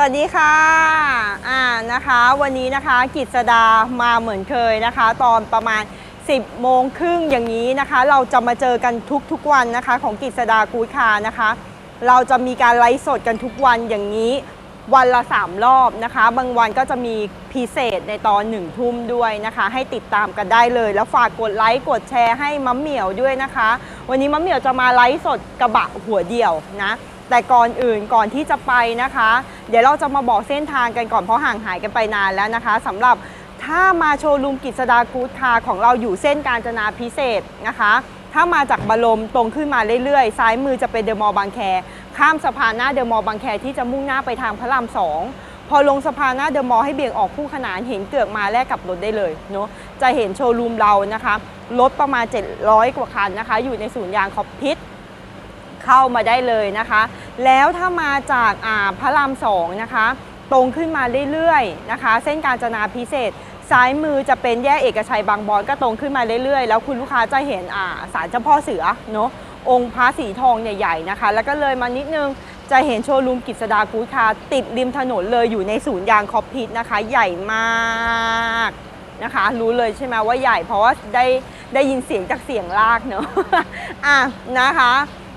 วัสดีค่ะอ่านะคะ วันนี้นะคะกิจดามาเหมือนเคยนะคะ ตอนประมาณ 10โมงครึ่งอย่างนี้นะคะ เราจะมาเจอกันทุกๆวันนะคะ ของกิจดากูดคานะคะ เราจะมีการไลฟ์สดกันทุกวันอย่างนี้วันละ 3 รอบนะคะ บางวันก็จะมีพิเศษในตอนหนึ่งทุ่มด้วยนะคะ ให้ติดตามกันได้เลย แล้วฝากกดไลค์กดแชร์ให้มัมเหมียวด้วยนะคะ วันนี้มัมเหมียวจะมาไลฟ์สดกระบะหัวเดี่ยวนะ แต่ก่อนอื่นก่อนที่จะไปนะคะ เดี๋ยวเราจะมาบอกเส้นทางกันก่อนเพราะห่างหายกันไปนานแล้วนะคะสำหรับถ้ามาโชว์รูมกิจดากูดคาของเราอยู่เส้นการจนาพิเศษนะคะ ถ้ามาจากบรมตรงขึ้นมาเรื่อยๆ ซ้ายมือจะเป็นเดอะมอลล์บางแค ข้ามสะพานหน้าเดอะมอลล์บางแคที่จะมุ่งหน้าไปทางพระรามสองพอลงสะพานหน้าเดอะมอลล์ให้เบี่ยงออกคู่ขนานเห็นเกือกมาแลกกับรถได้เลยเนาะจะเห็นโชว์รูมเรานะคะรถประมาณ 700 กว่าคันนะคะ อยู่ในศูนย์ยางคอปพิษ เข้ามาได้เลยนะคะ แล้วถ้ามาจากอาพระรามสองนะคะ ตรงขึ้นมาเรื่อยๆนะคะ เส้นการจนาพิเศษ ซ้ายมือจะเป็นแยกเอกชัยบางบอนก็ตรงขึ้นมาเรื่อยๆ แล้วคุณลูกค้าจะเห็นอาศาลเจ้าพ่อเสือเนาะองค์พระสีทองใหญ่ๆนะคะ แล้วก็เลยมานิดนึงจะเห็นโชว์รูมกิจสดากูดคาร์ติดริมถนนเลยอยู่ในศูนย์ยางคอปพิทนะคะ ใหญ่มากนะคะ รู้เลยใช่ไหมว่าใหญ่เพราะว่าได้ได้ยินเสียงจากเสียงลากเนาะอะนะคะ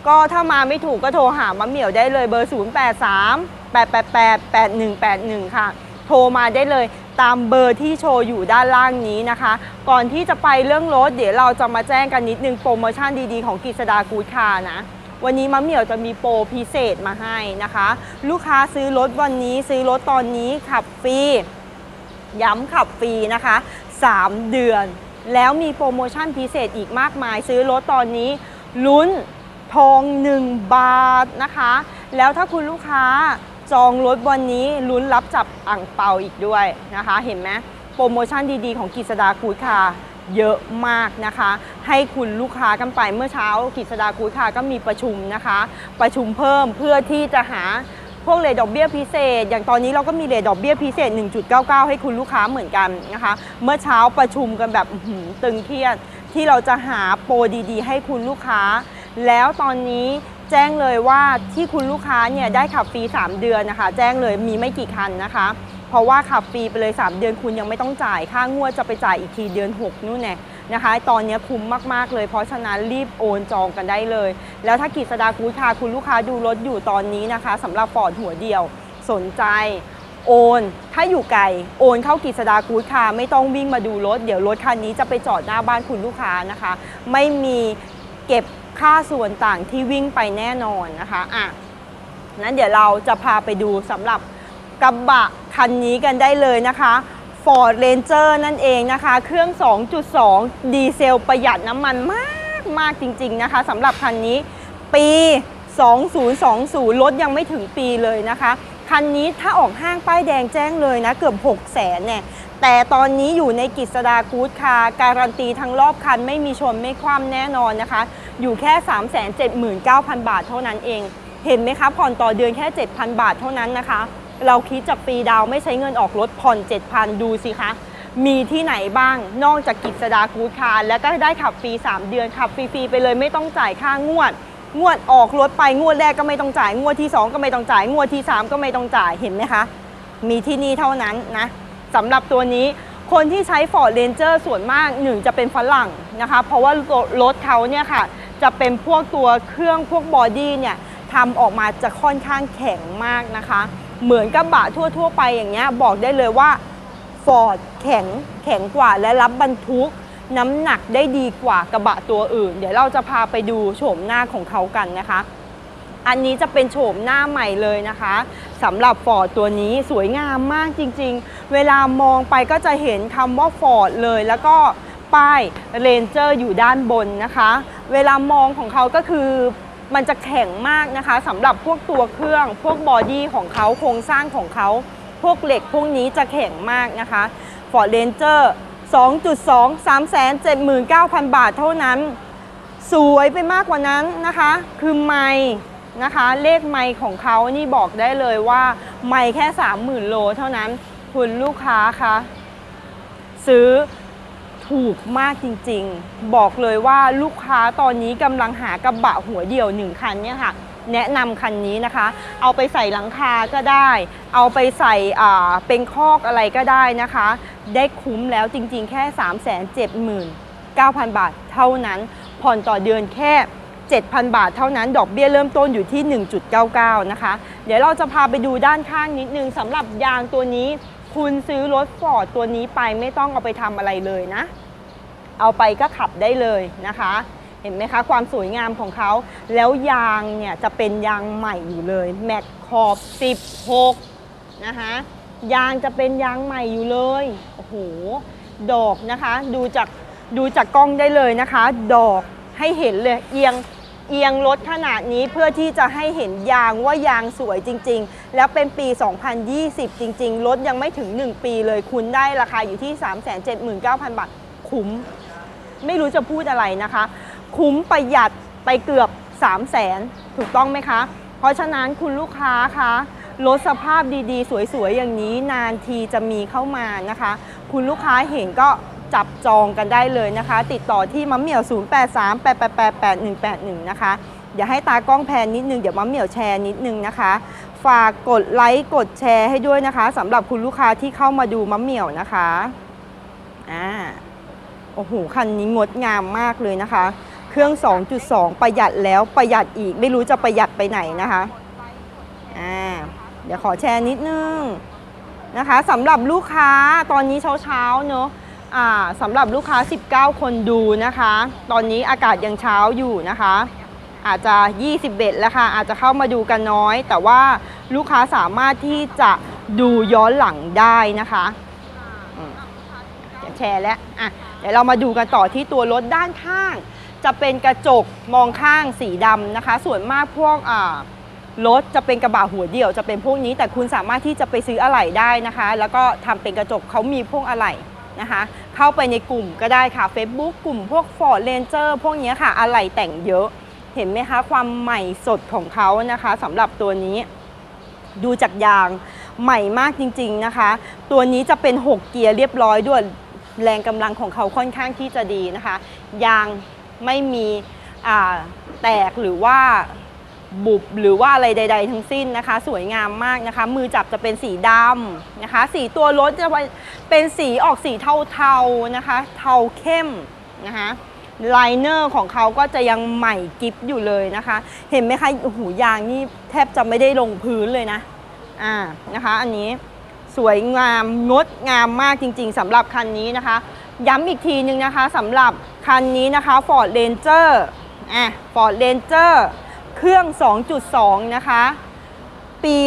ก็ถ้ามาไม่ถูกก็โทรหามะเหมี่ยวได้เลยเบอร์ 0 8 3 8 8 8 8 1 8 1 ค่ะ โทรมาได้เลยตามเบอร์ที่โชว์อยู่ด้านล่างนี้นะคะ ก่อนที่จะไปเรื่องรถ เดี๋ยวเราจะมาแจ้งกันนิดนึงโปรโมชั่นดีๆของกิจสดากูดคาร์นะ วันนี้มะเหมี่ยวจะมีโปรพิเศษมาให้นะคะ ลูกค้าซื้อรถวันนี้ซื้อรถตอนนี้ขับฟรีย้ำขับฟรีนะคะ 3 เดือน แล้วมีโปรโมชั่นพิเศษอีกมากมาย ซื้อรถตอนนี้ลุ้น ทอง 1 บาทนะคะ แล้วถ้าคุณลูกค้าจองรถวันนี้ลุ้นรับจับอ่างเปาอีกด้วยนะคะ เห็นไหมโปรโมชั่นดีๆ ของกิจสดาคูดคาร์เยอะมากนะคะ ให้คุณลูกค้ากันไปเมื่อเช้ากิจสดาคูดคาร์ก็มีประชุมนะคะ ประชุมเพิ่มเพื่อที่จะหาพวกเลทดอกเบี้ยพิเศษ อย่างตอนนี้เราก็มีเลทดอกเบี้ยพิเศษ 1.99 ให้คุณลูกค้าเหมือนกันนะคะ เมื่อเช้าประชุมกันแบบตึงเครียดที่เราจะหาโปรดีๆ ให้คุณลูกค้า แล้วตอนนี้แจ้งเลยว่าที่คุณลูกค้าเนี่ยได้ขับฟรี3 เดือนนะคะ แจ้งเลยมีไม่กี่คันนะคะ เพราะว่าขับฟรีไปเลย 3 เดือนคุณยังไม่ต้องจ่าย ค่างวดจะไปจ่ายอีกทีเดือน 6 นู่นแน่นะคะ ตอนนี้คุ้มมาก ๆ เลย เพราะฉะนั้นรีบโอนจองกันได้เลย แล้วถ้ากิจสดาคูดคาร์คุณลูกค้าดูรถอยู่ตอนนี้นะคะสำหรับฟอร์ดหัวเดียวสนใจโอนถ้าอยู่ไกลโอนเข้ากิจสดาคูดคาร์ไม่ต้องวิ่งมาดูรถ เดี๋ยวรถคันนี้จะไปจอดหน้าบ้านคุณลูกค้านะคะ ไม่มีเก็บ ค่าส่วนต่างที่วิ่งไปแน่นอนนะคะอะนั้นเดี๋ยวเราจะพาไปดูสำหรับกระบะคันนี้กันได้เลยนะคะ Ford Ranger นั่นเองนะคะ เครื่อง 2.2 ดีเซลประหยัดน้ำมันมากมากจริง ๆ นะคะสำหรับคันนี้ปี 2020 รถยังไม่ถึงปีเลยนะคะ คันนี้ถ้าออกห้างป้ายแดงแจ้งเลยนะ เกือบ 6 0แสนเนี่ย แต่ตอนนี้อยู่ในกิจสดากูดคาร์การันตีทั้งรอบคันไม่มีชนไม่คว่ำแน่นอนนะคะ อยู่แค่ 379,000 บาทเท่านั้นเอง เห็นไหมคะ ผ่อนต่อเดือนแค่ 7,000 บาทเท่านั้นนะคะ เราคิดจากฟรีดาวไม่ใช้เงินออกรถผ่อน 7,000 ดูสิคะมีที่ไหนบ้างนอกจากกิจสดากูดคาร์แล้วก็ได้ขับฟรี 3 เดือนขับฟรีๆไปเลยไม่ต้องจ่ายค่างวด งวดออกรถไปงวดแรกก็ไม่ต้องจ่าย งวดที่ 2 ก็ไม่ต้องจ่าย งวดที่ 3 ก็ไม่ต้องจ่ายเห็นไหมคะ มีที่นี่เท่านั้นนะ สำหรับตัวนี้คนที่ใช้ Ford Ranger ส่วนมากหนึ่งจะเป็นฝรั่งนะคะ เพราะว่ารถเขาเนี่ยค่ะ จะเป็นพวกตัวเครื่องพวกบอดี้เนี่ยทำออกมาจะค่อนข้างแข็งมากนะคะ เหมือนกระบะทั่ว ๆ ไปอย่างเงี้ยบอกได้เลยว่าฟอร์ดแข็งแข็งกว่าและรับบรรทุกน้ำหนักได้ดีกว่ากระบะตัวอื่น เดี๋ยวเราจะพาไปดูโฉมหน้าของเขากันนะคะ อันนี้จะเป็นโฉมหน้าใหม่เลยนะคะสำหรับฟอร์ดตัวนี้สวยงามมากจริงๆ เวลามองไปก็จะเห็นคำว่าฟอร์ดเลยแล้วก็ป้ายเรนเจอร์อยู่ด้านบนนะคะ เวลามองของเขาก็คือมันจะแข็งมากนะคะสำหรับพวกตัวเครื่อง พวกบอดี้ของเขาโครงสร้างของเขา พวกเหล็กพวกนี้จะแข็งมากนะคะ Ford Ranger 2.2 379,000 บาทเท่านั้น สวยไปมากกว่านั้นนะคะ คือไม้ นะคะ เลขไม้ของเขานี่บอกได้เลยว่า ไม้แค่ 30,000 โลเท่านั้นคุณลูกค้าคะซื้อถูกมากจริงๆ บอกเลยว่าลูกค้าตอนนี้กำลังหากระบะหัวเดี่ยวหนึ่งคันเนี่ยค่ะ แนะนำคันนี้นะคะ เอาไปใส่หลังคาก็ได้ เอาไปใส่เป็นคอกอะไรก็ได้นะคะ ได้คุ้มแล้วจริงๆ แค่ 3 7 9 0 0 0 บาทเท่านั้น ผ่อนต่อเดือนแค่ 7,000 บาทเท่านั้น ดอกเบี้ยเริ่มต้นอยู่ที่ 1.99 นะคะ เดี๋ยวเราจะพาไปดูด้านข้างนิดนึงสำหรับยางตัวนี้ คุณซื้อรถฟอร์ดตัวนี้ไปไม่ต้องเอาไปทำอะไรเลยนะ เอาไปก็ขับได้เลยนะคะ เห็นไหมคะ ความสวยงามของเขา แล้วยางเนี่ยจะเป็นยางใหม่อยู่เลย แม็กขอบ 16 นะคะยางจะเป็นยางใหม่อยู่เลย โอ้โห ดอกนะคะ ดูจากดูจากกล้องได้เลยนะคะ ดอก ให้เห็นเลยเอียงเอียงรถขนาดนี้เพื่อที่จะให้เห็นยางว่ายางสวยจริง ๆ แล้วเป็นปี 2020 จริง ๆ รถยังไม่ถึง 1 ปีเลยคุณได้ราคาอยู่ที่ 379,000 บาท คุ้ม ไม่รู้จะพูดอะไรนะคะ คุ้มประหยัดไปเกือบ 3 0 0แสนถูกต้องไหมคะ เพราะฉะนั้นคุณลูกค้าคะรถสภาพดีๆ สวยๆ อย่างนี้นานทีจะมีเข้ามานะคะ คุณลูกค้าเห็นก็ จับจองกันได้เลยนะคะ ติดต่อที่มะเหมี่ยว 0838888181 นะคะเดี๋ยวให้ตากล้องแพนนิดนึงเดี๋ยวมะเหมี่ยวแชร์นิดนึงนะคะ ฝากกดไลค์กดแชร์ให้ด้วยนะคะสำหรับคุณลูกค้าที่เข้ามาดูมะเหมี่ยวนะคะอ่าโอ้โหคันนี้งดงามมากเลยนะคะ เครื่อง 2.2 ประหยัดแล้วประหยัดอีกไม่รู้จะประหยัดไปไหนนะคะอ่าเดี๋ยวขอแชร์นิดนึงนะคะสำหรับลูกค้าตอนนี้เช้าๆเนอะอ่า สำหรับลูกค้า 19 คนดูนะคะ ตอนนี้อากาศยังเช้าอยู่นะคะ อาจจะ21แล้วค่ะ อาจจะเข้ามาดูกันน้อย แต่ว่าลูกค้าสามารถที่จะดูย้อนหลังได้นะคะอืมเดี๋ยวแชร์แล้วอะเดี๋ยวเรามาดูกันต่อที่ตัวรถด้านข้าง จะเป็นกระจกมองข้างสีดำนะคะ ส่วนมากพวกอ่ารถจะเป็นกระบะหัวเดี่ยวจะเป็นพวกนี้ แต่คุณสามารถที่จะไปซื้ออะไหล่ได้นะคะ แล้วก็ทำเป็นกระจกเขามีพวกอะไหล่ นะคะ เข้าไปในกลุ่มก็ได้ค่ะ Facebook กลุ่มพวก Ford Ranger พวกนี้ค่ะ อะไหล่แต่งเยอะ เห็นไหมคะ ความใหม่สดของเขานะคะสำหรับตัวนี้ ดูจากยางใหม่มากจริง ๆนะคะ ตัวนี้จะเป็น 6 เกียร์เรียบร้อยด้วยแรงกำลังของเขาค่อนข้างที่จะดีนะคะ ยางไม่มีแตกหรือว่า บุบหรือว่าอะไรใด ๆ ทั้งสิ้นนะคะ สวยงามมากนะคะ มือจับจะเป็นสีดำนะคะ สีตัวรถจะเป็นสีออกสีเทาๆนะคะ เทาเข้มนะคะไลเนอร์ของเขาก็จะยังใหม่กิฟอยู่เลยนะคะ เห็นไหมคะโอ้โหยางนี่แทบจะไม่ได้ลงพื้นเลยนะอ่านะคะ อันนี้สวยงามงดงามมากจริง ๆสำหรับคันนี้นะคะ ย้ำอีกทีนึงนะคะสำหรับคันนี้นะคะ Ford Ranger อะ Ford Ranger เครื่อง 2.2 นะคะ ปี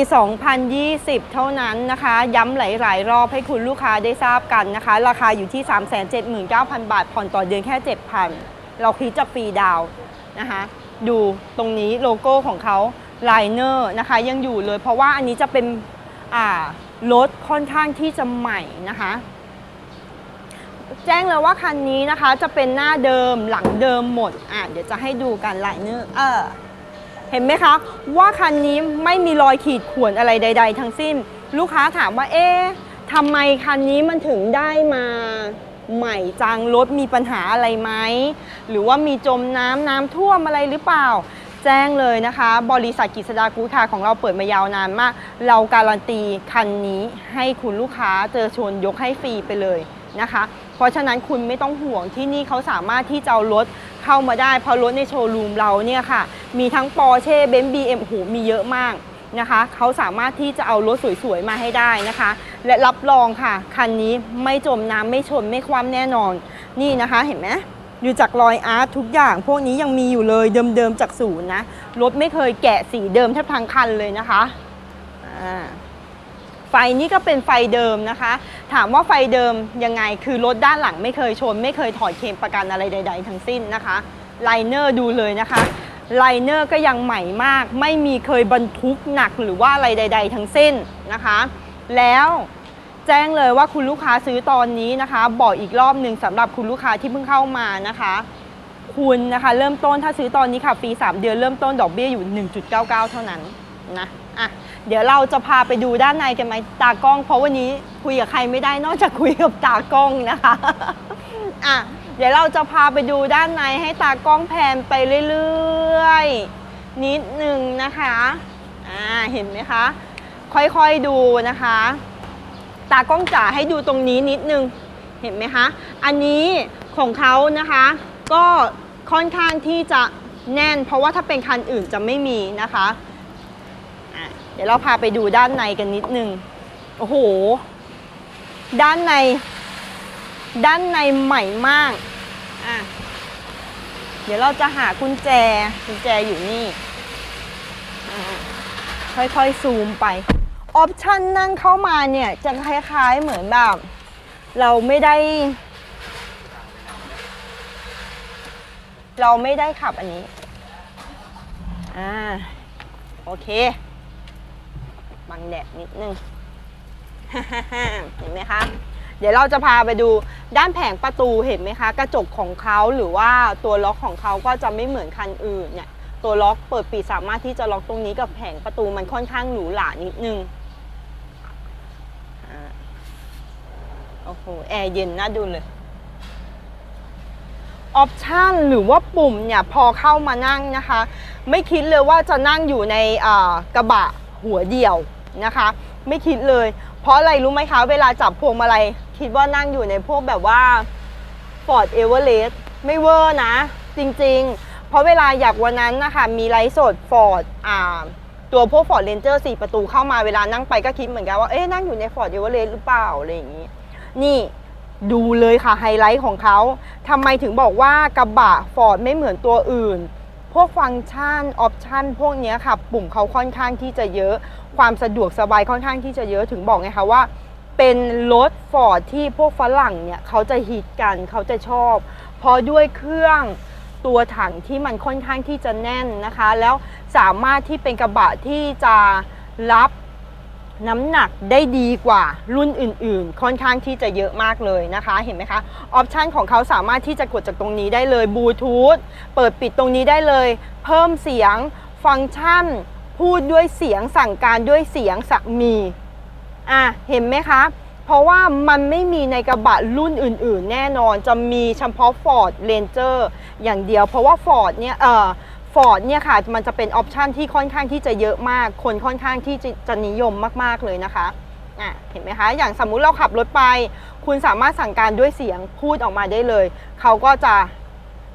2020 เท่านั้นนะคะ ย้ำหลาย ๆ รอบให้คุณลูกค้าได้ทราบกันนะคะ ราคาอยู่ที่ 379,000 บาท ผ่อนต่อเดือนแค่ 7,000 เราคิดจะฟรีดาวนะคะ ดูตรงนี้โลโก้ของเขาไลเนอร์นะคะ ยังอยู่เลย เพราะว่าอันนี้จะเป็นรถค่อนข้างที่จะใหม่นะคะแจ้งเลยว่าคันนี้นะคะจะเป็นหน้าเดิมหลังเดิมหมด อะเดี๋ยวจะให้ดูกันไลเนอร์เออ เห็นไหมคะ ว่าคันนี้ไม่มีรอยขีดข่วนอะไรใด ๆ ทั้งสิ้น ลูกค้าถามว่าเอ๊ะทำไมคันนี้มันถึงได้มาใหม่จังรถมีปัญหาอะไรไหม หรือว่ามีจมน้ำน้ำท่วมอะไรหรือเปล่า แจ้งเลยนะคะ บริษัทกิษดากูคาของเราเปิดมายาวนานมาก เราการันตีคันนี้ให้คุณลูกค้าเจอชนยกให้ฟรีไปเลยนะคะ เพราะฉะนั้นคุณไม่ต้องห่วงที่นี่เขาสามารถที่จะเอารถ เข้ามาได้เพราะรถในโชว์รูมเราเนี่ยค่ะ มีทั้งปอร์เช่เบนซ์บีเอ็มโหมีเยอะมากนะคะเขาสามารถที่จะเอารถสวยๆมาให้ได้นะคะ และรับรองค่ะ คันนี้ไม่จมน้ำไม่ชนไม่คว่ำแน่นอน นี่นะคะเห็นไหมอยู่จากรอยอาร์ตทุกอย่าง พวกนี้ยังมีอยู่เลยเดิมๆจากศูนย์นะ รถไม่เคยแกะสีเดิมแทบทั้งคันเลยนะคะอ่า ไฟนี่ก็เป็นไฟเดิมนะคะ ถามว่าไฟเดิมยังไงคือรถด้านหลังไม่เคยชน ไม่เคยถอดเคมประกันอะไรใด ๆ ทั้งสิ้นนะคะไลเนอร์ดูเลยนะคะไลเนอร์ก็ยังใหม่มาก ไม่มีเคยบรรทุกหนักหรือว่าอะไรใด ๆ ทั้งสิ้นนะคะ แล้วแจ้งเลยว่าคุณลูกค้าซื้อตอนนี้นะคะ บอกอีกรอบหนึ่งสำหรับคุณลูกค้าที่เพิ่งเข้ามานะคะ คุณนะคะเริ่มต้นถ้าซื้อตอนนี้ค่ะฟรี3 เดือนเริ่มต้นดอกเบี้ยอยู่ 1.99 เท่านั้นนะอะ เดี๋ยวเราจะพาไปดูด้านในกันไหมตากล้อง เพราะวันนี้คุยกับใครไม่ได้นอกจากคุยกับตากล้องนะคะอะเดี๋ยวเราจะพาไปดูด้านในให้ตากล้องแพนไปเรื่อยๆนิดนึงนะคะอ่าเห็นไหมคะ ค่อยๆดูนะคะ ตากล้องจ๋าให้ดูตรงนี้นิดนึงเห็นไหมคะอันนี้ของเขานะคะ ก็ค่อนข้างที่จะแน่น เพราะว่าถ้าเป็นคันอื่นจะไม่มีนะคะอะ เดี๋ยวเราพาไปดูด้านในกันนิดนึง โอ้โห ด้านใน ด้านในใหม่มาก อะ เดี๋ยวเราจะหากุญแจ กุญแจอยู่นี่ ค่อยๆซูมไป ออปชันนั่งเข้ามาเนี่ยจะคล้ายๆเหมือนแบบ เราไม่ได้ เราไม่ได้ขับอันนี้ อ่า โอเค บังแดดนิดนึงเห็นไหมคะ เดี๋ยวเราจะพาไปดูด้านแผงประตูเห็นไหมคะ กระจกของเขาหรือว่าตัวล็อกของเขาก็จะไม่เหมือนคันอื่นเนี่ยตัวล็อกเปิดปิดสามารถที่จะล็อกตรงนี้กับแผงประตูมันค่อนข้างหรูหรานิดนึงโอ้โหแอร์เย็นน่าดูเลยออปชันหรือว่าปุ่มเนี่ยพอเข้ามานั่งนะคะ ไม่คิดเลยว่าจะนั่งอยู่ในกระบะหัวเดี่ยว นะคะ ไม่คิดเลย เพราะอะไรรู้ไหมคะ เวลาจับพวงมาลัยคิดว่านั่งอยู่ในพวกแบบว่า Ford Everest ไม่เวอร์นะ จริงๆ เพราะเวลาอยากวันนั้นนะคะ มีไลฟ์สด Ford อ่าตัวพวก Ford Ranger 4 ประตูเข้ามาเวลานั่งไปก็คิดเหมือนกันว่า เอ๊ะนั่งอยู่ใน Ford Everest หรือเปล่า อะไรอย่างนี้ นี่ดูเลยค่ะไฮไลท์ของเขาทำไมถึงบอกว่ากระบะ Ford ไม่เหมือนตัวอื่น วกฟังก์ชันออปชันพวกนี้ค่ะ ปุ่มเขาค่อนข้างที่จะเยอะ ความสะดวกสบายค่อนข้างที่จะเยอะถึงบอกไงคะว่า เป็นรถฟอร์ดที่พวกฝรั่งเนี่ยเขาจะฮิตกันเขาจะชอบ เพราะด้วยเครื่องตัวถังที่มันค่อนข้างที่จะแน่นนะคะ แล้วสามารถที่เป็นกระบะที่จะรับ น้ำหนักได้ดีกว่ารุ่นอื่นๆ ค่อนข้างที่จะเยอะมากเลยนะคะ เห็นไหมคะออปชันของเขาสามารถที่จะกดจากตรงนี้ได้เลยบลูทูธเปิดปิดตรงนี้ได้เลย เพิ่มเสียงฟังก์ชัน พูดด้วยเสียงสั่งการด้วยเสียงสมีอะเห็นไหมคะเพราะว่ามันไม่มีในกระบะรุ่นอื่นๆ แน่นอนจะมีเฉพาะ Ford Ranger อย่างเดียว เพราะว่า Ford เนี่ยเออ Ford เนี่ยค่ะมันจะเป็นออปชันที่ค่อนข้างที่จะเยอะมาก คนค่อนข้างที่จะจะนิยมมาก ๆ เลยนะคะอะเห็นไหมคะ อย่างสมมุติเราขับรถไป คุณสามารถสั่งการด้วยเสียงพูดออกมาได้เลย เขาก็จะ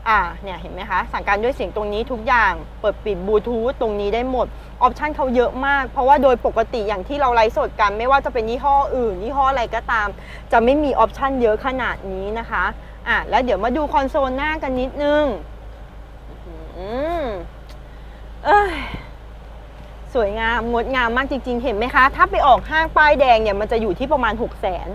อ่าเนี่ยเห็นไหมคะ สั่งการด้วยเสียงตรงนี้ทุกอย่าง เปิดปิดบลูทูธตรงนี้ได้หมด ออปชันเขาเยอะมาก เพราะว่าโดยปกติอย่างที่เราไลฟ์สดกัน ไม่ว่าจะเป็นยี่ห้ออื่น ยี่ห้ออะไรก็ตาม จะไม่มีออปชันเยอะขนาดนี้นะคะอะแล้วเดี๋ยวมาดูคอนโซลหน้ากันนิดนึง อืมเอ้ยสวยงามงดงามมากจริง ๆ เห็นไหมคะ ถ้าไปออกห้างป้ายแดงเนี่ยมันจะอยู่ที่ประมาณ 6 0 0 0 0น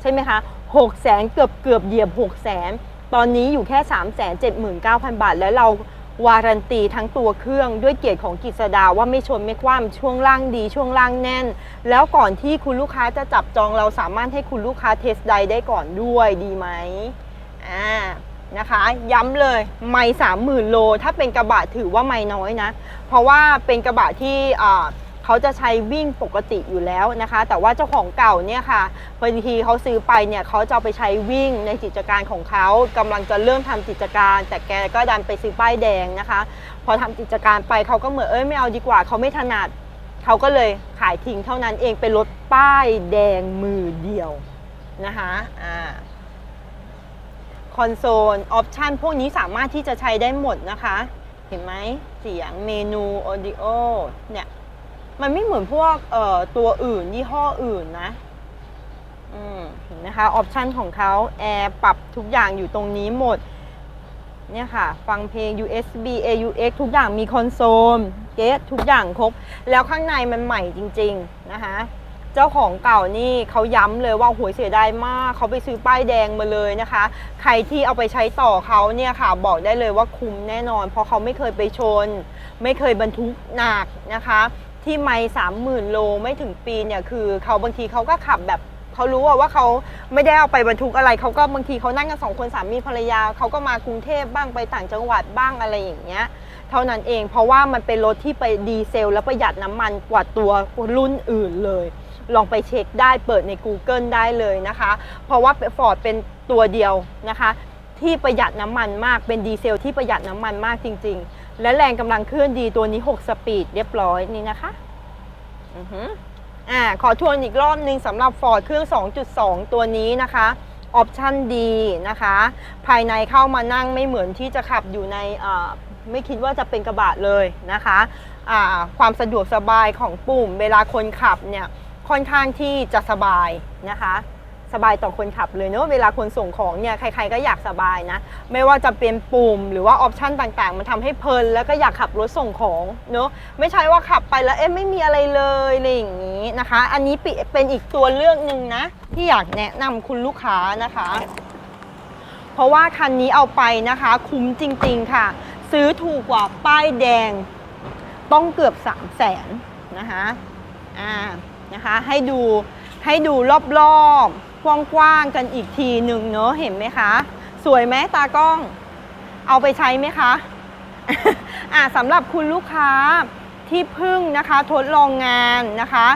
ใช่ไหมคะ6 0 0 0 0เกือบเกือบเหยียบ6 0 0 0 0ตอนนี้อยู่แค่ 3 7 9 0 0 0 บาท แล้วเราวารันตีทั้งตัวเครื่องด้วยเกียรติของกิษดาว่าไม่ชนไม่คว่ำช่วงล่างดีช่วงล่างแน่น แล้วก่อนที่คุณลูกค้าจะจับจองเราสามารถให้คุณลูกค้าเทสไดได้ก่อนด้วยดีไหมอ่า นะคะ ย้ำเลยไม่สามหมื่นโล ถ้าเป็นกระบะถือว่าไม่น้อยนะ เพราะว่าเป็นกระบะที่เขาจะใช้วิ่งปกติอยู่แล้วนะคะ แต่ว่าเจ้าของเก่าเนี่ยค่ะบางทีเขาซื้อไปเนี่ยเขาจะไปใช้วิ่งในกิจการของเขากำลังจะเริ่มทำกิจการ แต่แกก็ดันไปซื้อป้ายแดงนะคะ พอทำกิจการไปเขาก็เหมือนเอ้ยไม่เอาดีกว่าเขาไม่ถนัดเขาก็เลยขายทิ้งเท่านั้นเองเป็นรถป้ายแดงมือเดียวนะคะอ่า คอนโซลออปชันพวกนี้สามารถที่จะใช้ได้หมดนะคะ เห็นไหมเสียงเมนูออดิโอเนี่ย มันไม่เหมือนพวกเอ่อตัวอื่น ยี่ห้ออื่นนะอืมเห็นนะคะออปชันของเขาแอร์ปรับทุกอย่างอยู่ตรงนี้หมด เนี่ยค่ะ ฟังเพลง USB AUX ทุกอย่างมีคอนโซลเกสทุกอย่างครบ แล้วข้างในมันใหม่จริง ๆ นะคะ เจ้าของเก่านี่เขาย้ำเลยว่าหวยเสียดายมากเขาไปซื้อป้ายแดงมาเลยนะคะ ใครที่เอาไปใช้ต่อเขาเนี่ยค่ะ บอกได้เลยว่าคุ้มแน่นอน เพราะเขาไม่เคยไปชน ไม่เคยบรรทุกหนักนะคะ ที่ไม่สามหมื่นโลไม่ถึงปีเนี่ยคือเขาบางทีเขาก็ขับแบบเขารู้ว่าเขาไม่ได้เอาไปบรรทุกอะไรเขาก็บางทีเขานั่งกันสองคนสามีภรรยาเขาก็มากรุงเทพบ้างไปต่างจังหวัดบ้างอะไรอย่างเงี้ยเท่านั้นเองเพราะว่ามันเป็นรถที่ไปดีเซล และประหยัดน้ำมันกว่าตัวรุ่นอื่นเลย ลองไปเช็คได้เปิดใน Google ได้เลยนะคะ เพราะว่าฟอร์ดเป็นตัวเดียวนะคะ ที่ประหยัดน้ำมันมากเป็นดีเซลที่ประหยัดน้ำมันมากจริง ๆ และแรงกำลังเคลื่อนดีตัวนี้ 6 สปีดเรียบร้อยนี่นะคะอืออ่าขอทวนอีกรอบหนึ่งสำหรับ Ford เครื่อง 2.2 ตัวนี้นะคะออปชั่นดีนะคะ ภายในเข้ามานั่งไม่เหมือนที่จะขับอยู่ในไม่คิดว่าจะเป็นกระบะเลยนะคะความสะดวกสบายของปุ่ม เวลาคนขับเนี่ย ค่อนข้างที่จะสบายนะคะ สบายต่อคนขับเลยเนอะเวลาคนส่งของเนี่ยใครๆก็อยากสบายนะ ไม่ว่าจะเป็นปุ่มหรือว่าออปชันต่างๆ มันทำให้เพลินแล้วก็อยากขับรถส่งของเนอะไม่ใช่ว่าขับไปแล้วเอ๊ะไม่มีอะไรเลยอะไรอย่างนี้นะคะ อันนี้เป็นอีกตัวเลือกหนึ่งนะ ที่อยากแนะนำคุณลูกค้านะคะ เพราะว่าคันนี้เอาไปนะคะ คุ้มจริง ๆค่ะ ซื้อถูกกว่าป้ายแดง ต้องเกือบ3 0 0แสนนะคะอ่า นะคะ ให้ดูให้ดูรอบๆกว้างๆกันอีกทีหนึ่งเนอะเห็นไหมคะ สวยไหมตากล้อง เอาไปใช้ไหมคะอ่าสำหรับคุณลูกค้าที่พึ่งนะคะทดลองงานนะคะ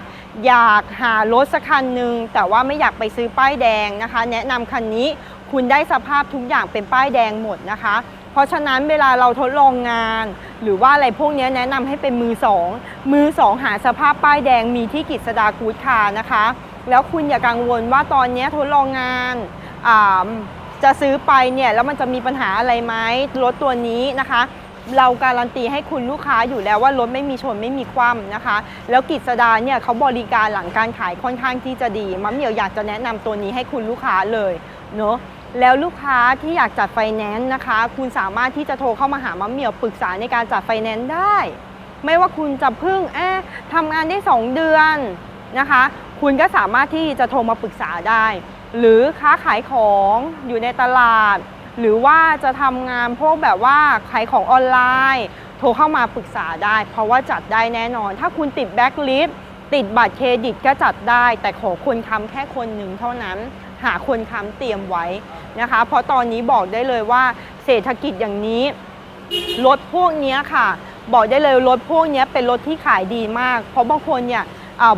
อยากหารถสักคันหนึ่งแต่ว่าไม่อยากไปซื้อป้ายแดงนะคะ แนะนำคันนี้คุณได้สภาพทุกอย่างเป็นป้ายแดงหมดนะคะ เพราะฉะนั้นเวลาเราทดลองงาน หรือว่าอะไรพวกนี้แนะนำให้เป็นมือสองมือสองหาสภาพป้ายแดงมีที่กิจสดากูดคาร์นะคะ แล้วคุณอย่ากังวลว่าตอนนี้ทดลองงานจะซื้อไปเนี่ยแล้วมันจะมีปัญหาอะไรไหมรถตัวนี้นะคะ เราการันตีให้คุณลูกค้าอยู่แล้วว่ารถไม่มีชนไม่มีคว่ำนะคะ แล้วกิจสดาเนี่ยเขาบริการหลังการขายค่อนข้างที่จะดี มัมเหมียวอยากจะแนะนำตัวนี้ให้คุณลูกค้าเลยเนาะ แล้วลูกค้าที่อยากจัดไฟแนนซ์นะคะ คุณสามารถที่จะโทรเข้ามาหามัมเหมียวปรึกษาในการจัดไฟแนนซ์ได้ ไม่ว่าคุณจะเพิ่งเอ๊ะทำงานได้ 2 เดือนนะคะ คุณก็สามารถที่จะโทรมาปรึกษาได้ หรือค้าขายของอยู่ในตลาด หรือว่าจะทำงานพวกแบบว่าขายของออนไลน์ โทรเข้ามาปรึกษาได้ เพราะว่าจัดได้แน่นอน ถ้าคุณติดแบ็คลิสติดบัตรเครดิตก็จัดได้ แต่ขอคนค้ำแค่คนหนึ่งเท่านั้น หาคนค้ำเตรียมไว้นะคะ เพราะตอนนี้บอกได้เลยว่าเศรษฐกิจอย่างนี้รถพวกนี้ค่ะ บอกได้เลยรถพวกนี้เป็นรถที่ขายดีมาก เพราะบางคนเนี่ย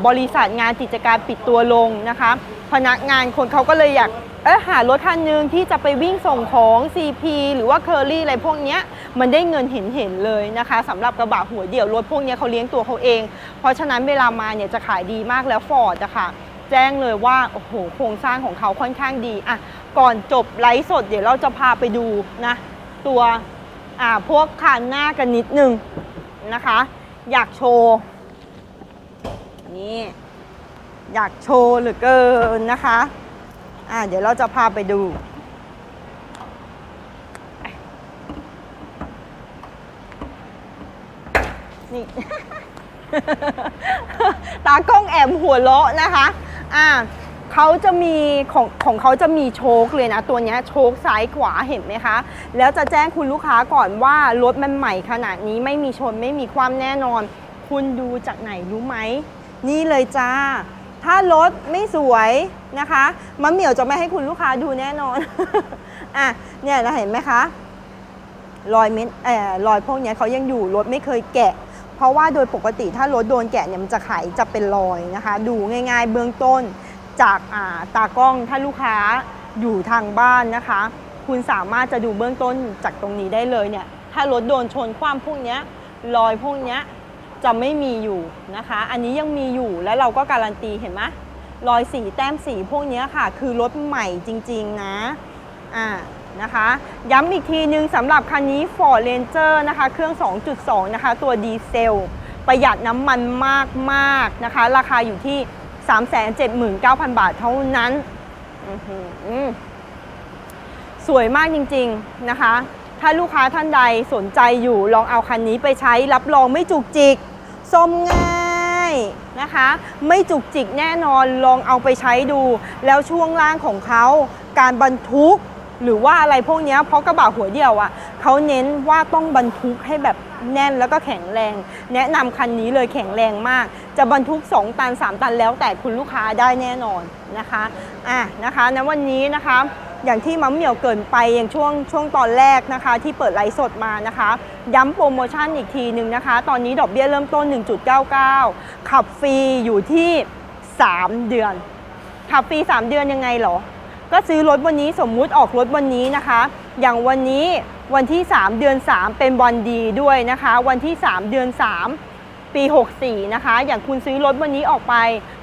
บริษัทงานกิจการปิดตัวลงนะคะ พนักงานคนเขาก็เลยอยากเออหารถคันหนึงที่จะไปวิ่งส่งของ CP หรือว่าเคอรี่อะไรพวกนี้มันได้เงินเห็นเห็นๆเลยนะคะสำหรับกระบะหัวเดี่ยวรถพวกนี้เขาเลี้ยงตัวเขาเอง เพราะฉะนั้นเวลามาเนี่ยจะขายดีมากแล้วฟอร์ดอะค่ะ แจ้งเลยว่า โอ้โห โครงสร้างของเขาค่อนข้างดีอะก่อนจบไลฟ์สดเดี๋ยวเราจะพาไปดูนะ ตัวอ่าพวกคานหน้ากันนิดนึงนะคะ อยากโชว์ นี่อยากโชว์เหลือเกินนะคะอ่าเดี๋ยวเราจะพาไปดูนี่ตากล้องแอบหัวเราะนะคะ อ่าเขาจะมีของของเขาจะมีโชคเลยนะ ตัวนี้โชคซ้ายขวาเห็นไหมคะ แล้วจะแจ้งคุณลูกค้าก่อนว่ารถมันใหม่ขนาดนี้ไม่มีชนไม่มีความแน่นอน คุณดูจากไหนรู้ไหม นี่เลยจ้า ถ้ารถไม่สวยนะคะมะเหมี่ยวจะไม่ให้คุณลูกค้าดูแน่นอนอะเนี่ยเราเห็นไหมคะรอยเม็ดเอ่อรอยพวกนี้เขายังอยู่รถไม่เคยแกะ เพราะว่าโดยปกติถ้ารถโดนแกะเนี่ยมันจะไขจะเป็นรอยนะคะ ดูง่าย ๆ เบื้องต้นจากาตากล้องถ้าลูกค้าอยู่ทางบ้านนะคะ คุณสามารถจะดูเบื้องต้นจากตรงนี้ได้เลยเนี่ยถ้ารถโดนชนคว่ำพวกเนี้ยรอยพวกเนี้ยจะไม่มีอยู่นะคะ อันนี้ยังมีอยู่แล้วเราก็การันตีเห็นไหมรอยสีแต้มสีพวกเนี้ยค่ะ คือรถใหม่จริง ๆ นะอ่า นะคะ ย้ำอีกทีนึงสำหรับคันนี้ Ford Ranger นะคะ เครื่อง 2.2 นะคะ ตัวดีเซล ประหยัดน้ำมันมากๆนะคะ ราคาอยู่ที่ 379,000 บาทเท่านั้น สวยมากจริง ๆ นะคะ ถ้าลูกค้าท่านใดสนใจอยู่ลองเอาคันนี้ไปใช้รับรองไม่จุกจิกส้มง่ายนะคะไม่จุกจิกแน่นอนลองเอาไปใช้ดู แล้วช่วงล่างของเขาการบรรทุก หรือว่าอะไรพวกนี้เพราะกระบะหัวเดียวอะ่ะเขาเน้นว่าต้องบรรทุกให้แบบแน่นแล้วก็แข็งแรง แนะนำคันนี้เลยแข็งแรงมาก จะบรรทุก 2 ตัน 3 ตันแล้วแต่คุณลูกค้าได้แน่นอนนะคะอะนะคะณวันนี้นะคะอย่างที่มัมเหมียวเกินไปอย่างช่วงช่วงตอนแรกนะคะ ที่เปิดไลฟ์สดมานะคะ ย้ำโปรโมชั่นอีกทีหนึ่งนะคะ ตอนนี้ดอกเบี้ยเริ่มต้น 1.99 ขับฟรีอยู่ที่ 3 เดือน ขับฟรี 3 เดือนยังไงเหรอ ก็ซื้อรถวันนี้สมมุติออกรถวันนี้นะคะ อย่างวันนี้วันที่ 3 เดือน 3 เป็นวันดีด้วยนะคะ วันที่ 3 เดือน 3 ปี 64 นะคะ อย่างคุณซื้อรถวันนี้ออกไป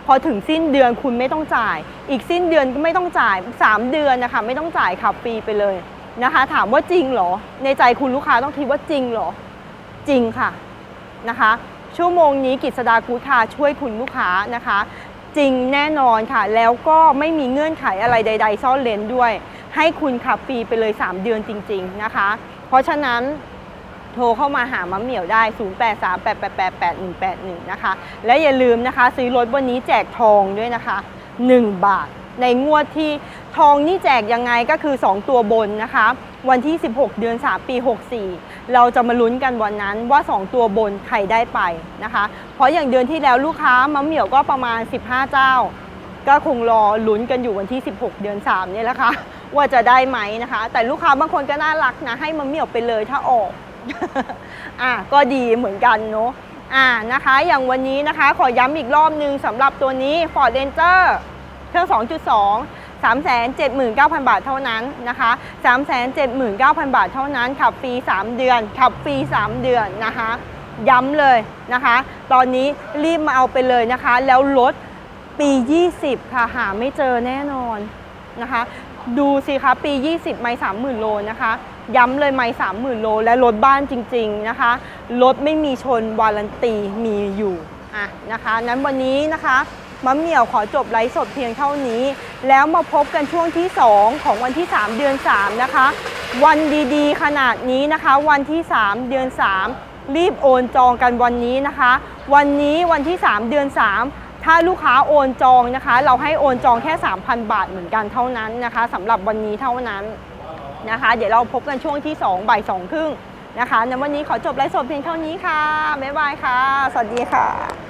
พอถึงสิ้นเดือนคุณไม่ต้องจ่าย อีกสิ้นเดือนก็ไม่ต้องจ่าย 3 เดือนนะคะ ไม่ต้องจ่ายขับฟรีไปเลยนะคะ ถามว่าจริงเหรอ ในใจคุณลูกค้าต้องคิดว่าจริงเหรอ จริงค่ะนะคะชั่วโมงนี้กิจสดากูคาช่วยคุณลูกค้านะคะ จริงแน่นอนค่ะ แล้วก็ไม่มีเงื่อนไขอะไรใด ๆ ซ่อนเลนด้วย ให้คุณขับฟรีไปเลย 3 เดือนจริง ๆ นะคะ เพราะฉะนั้นโทรเข้ามาหามะเหมี่ยวได้ 0838888181 นะคะ และอย่าลืมนะคะ ซื้อรถวันนี้แจกทองด้วยนะคะ 1 บาท ในงวดที่ทองนี่แจกยังไงก็คือ 2 ตัวบนนะคะ วันที่ 16 เดือน 3 ปี 64 เราจะมาลุ้นกันวันนั้นว่า 2 ตัวบนใครได้ไปนะคะ เพราะอย่างเดือนที่แล้วลูกค้ามะเหมี่ยวก็ประมาณ 15 เจ้า ก็คงรอลุ้นกันอยู่วันที่ 16 เดือน 3 เนี่ยแหละค่ะว่าจะได้ไหมนะคะ แต่ลูกค้าบางคนก็น่ารักนะให้มะเหมี่ยวไปเลยถ้าออกอะก็ดีเหมือนกันเนาะอ่านะคะ อย่างวันนี้นะคะ ขอย้ำอีกรอบนึงสำหรับตัวนี้ Ford Ranger เครื่อง 2.2 379,000 บาทเท่านั้นนะคะ 379,000 บาทเท่านั้น ขับฟรี 3 เดือน ขับฟรี 3 เดือนนะคะ ย้ำเลยนะคะ ตอนนี้รีบมาเอาไปเลยนะคะ แล้วลดปี 20 ค่ะ หาไม่เจอแน่นอนนะคะ ดูสิคะ ปี 20 ไม่ 30,000 โลนะคะย้ำเลยไม่30,000โลและรถบ้านจริง ๆ นะคะ รถไม่มีชนวารันตีมีอยู่อะนะคะ นั้นวันนี้นะคะ มะเหมี่ยวขอจบไลฟ์สดเพียงเท่านี้ แล้วมาพบกันช่วงที่ 2 ของวันที่ 3 เดือน 3 นะคะ วันดีๆ ขนาดนี้นะคะ วันที่ 3 เดือน 3 รีบโอนจองกันวันนี้นะคะ วันนี้วันที่ 3 เดือน 3 ถ้าลูกค้าโอนจองนะคะ เราให้โอนจองแค่ 3,000 บาทเหมือนกันเท่านั้นนะคะสำหรับวันนี้เท่านั้นนะคะ เดี๋ยวเราพบกันช่วงที่2บ่าย2ครึ่งนะคะในวันนี้ขอจบไลฟ์สดเพียงเท่านี้ค่ะบ๊ายบายค่ะ สวัสดีค่ะ